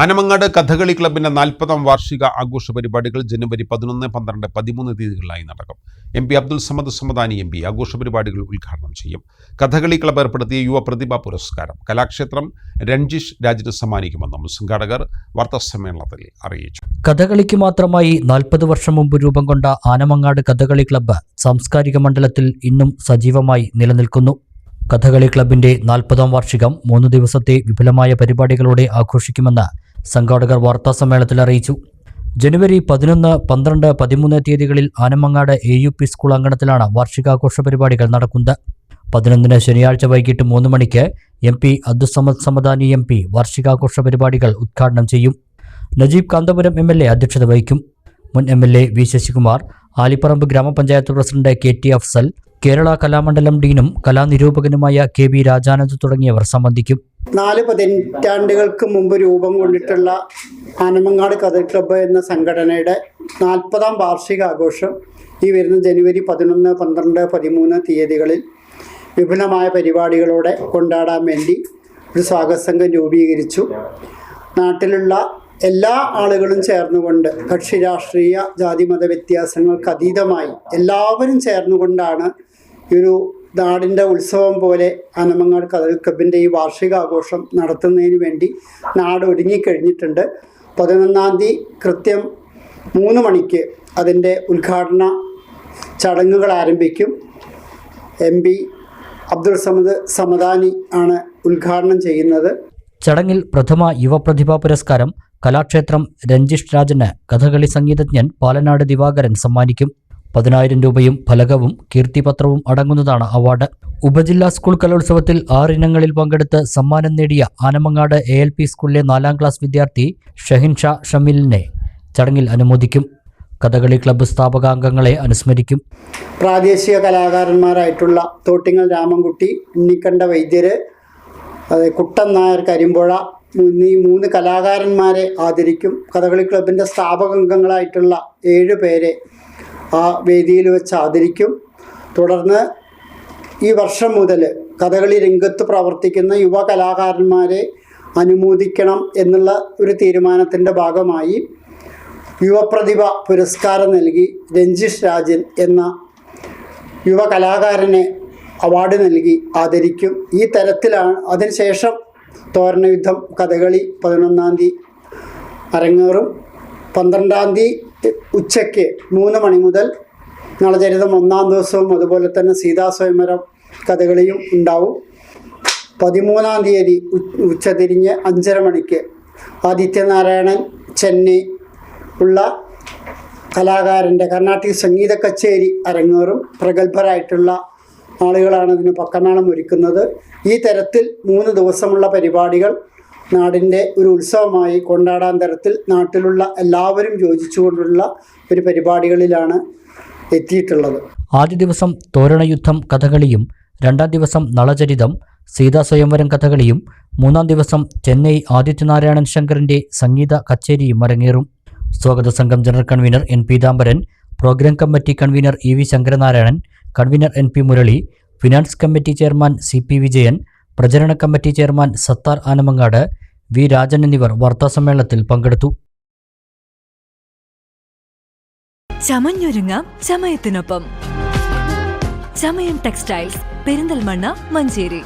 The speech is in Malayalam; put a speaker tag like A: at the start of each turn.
A: ആനമങ്ങാട് കഥകളി ക്ലബിന്റെ നാൽപ്പതാം വാർഷിക ആഘോഷ പരിപാടികൾ ജനുവരി പതിനൊന്ന് പന്ത്രണ്ട് പതിമൂന്ന് തീയതികളിലായി നടക്കും. M P Abdul Samad Samadani M P ആഘോഷ പരിപാടികൾ ഉദ്ഘാടനം ചെയ്യും. കഥകളി ക്ലബ് ഏർപ്പെടുത്തിയ യുവ പ്രതിഭാ പുരസ്കാരം കലാക്ഷേത്രം രഞ്ജിഷ് രാജിന് സമ്മാനിക്കുമെന്നും സംഘാടകർ വാർത്താസമ്മേളനത്തിൽ അറിയിച്ചു.
B: കഥകളിക്ക് മാത്രമായി നാൽപ്പത് വർഷം മുമ്പ് രൂപം കൊണ്ട ആനമങ്ങാട് കഥകളി ക്ലബ്ബ് സാംസ്കാരിക മണ്ഡലത്തിൽ ഇന്നും സജീവമായി നിലനിൽക്കുന്നു. കഥകളി ക്ലബിന്റെ നാൽപ്പതാം വാർഷികം മൂന്ന് ദിവസത്തെ വിപുലമായ പരിപാടികളോടെ ആഘോഷിക്കുമെന്ന് സംഘാടകർ വാർത്താസമ്മേളനത്തിൽ അറിയിച്ചു. ജനുവരി പതിനൊന്ന് പന്ത്രണ്ട് പതിമൂന്ന് തീയതികളിൽ Anamangad A U P school അങ്കണത്തിലാണ് വാർഷികാഘോഷ പരിപാടികൾ നടക്കുന്നത്. പതിനൊന്നിന് ശനിയാഴ്ച വൈകിട്ട് മൂന്ന് മണിക്ക് M P Abdussamad Samadani M P വാർഷികാഘോഷ പരിപാടികൾ ഉദ്ഘാടനം ചെയ്യും. Najeeb Kanthapuram M L A അധ്യക്ഷത വഹിക്കും. മുൻ M L A V Sasikumar Alipparamba ഗ്രാമപഞ്ചായത്ത് president K T Afsal Kerala Kalamandalam ഡീനും കലാനിരൂപകനുമായ കെ വി രാജാനന്ദ് തുടങ്ങിയവർ സംബന്ധിക്കും.
C: നാല് പതിറ്റാണ്ടുകൾക്ക് മുമ്പ് രൂപം കൊണ്ടിട്ടുള്ള ആനമങ്ങാട് കഥ ക്ലബ്ബ് എന്ന സംഘടനയുടെ നാൽപ്പതാം വാർഷിക ആഘോഷം ഈ വരുന്ന ജനുവരി പതിനൊന്ന് പന്ത്രണ്ട് പതിമൂന്ന് തീയതികളിൽ വിപുലമായ പരിപാടികളോടെ കൊണ്ടാടാൻ വേണ്ടി ഒരു സ്വാഗത സംഘം രൂപീകരിച്ചു. നാട്ടിലുള്ള എല്ലാ ആളുകളും ചേർന്നുകൊണ്ട് കക്ഷി രാഷ്ട്രീയ ജാതിമത വ്യത്യാസങ്ങൾക്ക് അതീതമായി എല്ലാവരും ചേർന്നുകൊണ്ടാണ് ഒരു നാടിന്റെ ഉത്സവം പോലെ അനമങ്ങാട് കഥകൾ ക്ലബിന്റെ ഈ വാർഷികാഘോഷം നടത്തുന്നതിന് വേണ്ടി നാട് ഒരുങ്ങിക്കഴിഞ്ഞിട്ടുണ്ട്. പതിനൊന്നാം തീയതി കൃത്യം മൂന്ന് മണിക്ക് അതിന്റെ ഉദ്ഘാടന ചടങ്ങുകൾ ആരംഭിക്കും. എം പി അബ്ദുൾ സമദ് സമദാനി ആണ് ഉദ്ഘാടനം ചെയ്യുന്നത്.
B: ചടങ്ങിൽ പ്രഥമ യുവപ്രതിഭാ പുരസ്കാരം കലാക്ഷേത്രം രഞ്ജിഷ് രാജന് കഥകളി സംഗീതജ്ഞൻ പാലനാട് ദിവാകരൻ സമ്മാനിക്കും. പതിനായിരം രൂപയും ഫലകവും കീർത്തിപത്രവും അടങ്ങുന്നതാണ് അവാർഡ്. ഉപജില്ലാ സ്കൂൾ കലോത്സവത്തിൽ ആറിനങ്ങളിൽ പങ്കെടുത്ത് സമ്മാനം നേടിയ ആനമങ്ങാട് എ എൽ പി സ്കൂളിലെ നാലാം ക്ലാസ് വിദ്യാർത്ഥി ഷഹിൻ ഷാ ഷമീലിനെ ചടങ്ങിൽ അനുമോദിക്കും. കഥകളി ക്ലബ്ബ് സ്ഥാപകാംഗങ്ങളെ അനുസ്മരിക്കും.
C: പ്രാദേശിക കലാകാരന്മാരായിട്ടുള്ള തോട്ടിങ്ങൽ രാമൻകുട്ടി ഉണ്ണിക്കണ്ട വൈദ്യര് കുട്ടൻ നായർ കരിമ്പുഴ എന്നീ മൂന്ന് കലാകാരന്മാരെ ആദരിക്കും. കഥകളി ക്ലബിന്റെ സ്ഥാപകാംഗങ്ങളായിട്ടുള്ള ഏഴ് പേരെ ആ വേദിയിൽ വെച്ച് ആദരിക്കും. തുടർന്ന് ഈ വർഷം മുതൽ കഥകളി രംഗത്ത് പ്രവർത്തിക്കുന്ന യുവ കലാകാരന്മാരെ അനുമോദിക്കണം എന്നുള്ള ഒരു തീരുമാനത്തിന്റെ ഭാഗമായി യുവപ്രതിഭ പുരസ്കാരം നൽകി രഞ്ജിഷ് രാജൻ എന്ന യുവ കലാകാരനെ അവാർഡ് നൽകി ആദരിക്കും. ഈ തരത്തിലാണ് അതിനുശേഷം തോരണയുദ്ധം കഥകളി പതിനൊന്നാം തീയതി അരങ്ങേറും. പന്ത്രണ്ടാം തീയതി ഉച്ചയ്ക്ക് മൂന്ന് മണി മുതൽ നളചരിതം ഒന്നാം ദിവസവും അതുപോലെ തന്നെ സീതാസ്വയംവരം കഥകളിയും ഉണ്ടാവും. പതിമൂന്നാം തീയതി ഉച്ചതിരിഞ്ഞ് അഞ്ചര മണിക്ക് ആദിത്യനാരായണൻ ചെന്നൈ ഉള്ള കലാകാരന്റെ കർണാട്ടിക് സംഗീത കച്ചേരി അരങ്ങേറും. പ്രഗത്ഭരായിട്ടുള്ള ആളുകളാണ് ഇതിന് പക്കമേളം ഒരുക്കുന്നത്. ഈ തരത്തിൽ മൂന്ന് ദിവസമുള്ള പരിപാടികൾ നാടിന്റെ ഒരു ഉത്സവമായി കൊണ്ടാടാൻ തരത്തിൽ നാട്ടിലുള്ള എല്ലാവരും യോജിച്ചുകൊണ്ടുള്ള ഒരു പരിപാടികളിലാണ് എത്തിയിട്ടുള്ളത്.
B: ആദ്യ ദിവസം തോരണയുദ്ധം കഥകളിയും രണ്ടാം ദിവസം നളചരിതം സീതാ സ്വയംവരം കഥകളിയും മൂന്നാം ദിവസം ചെന്നൈ ആദിത്യനാരായണൻ ശങ്കറിന്റെ സംഗീത കച്ചേരിയും അരങ്ങേറും. സ്വാഗത സംഘം general convener N Peethambaran programme committee convener E V Sankaranarayanan convener N P Murali finance committee chairman C P Vijayan പ്രചരണ committee chairman Sathar Anamangad V Rajan എന്നിവർ വാർത്താസമ്മേളനത്തിൽ പങ്കെടുത്തു.
D: ചമഞ്ഞൊരുങ്ങാം ചമയത്തിനൊപ്പം. ചമയം ടെക്സ്റ്റൈൽസ് പെരിന്തൽമണ്ണ മഞ്ചേരി.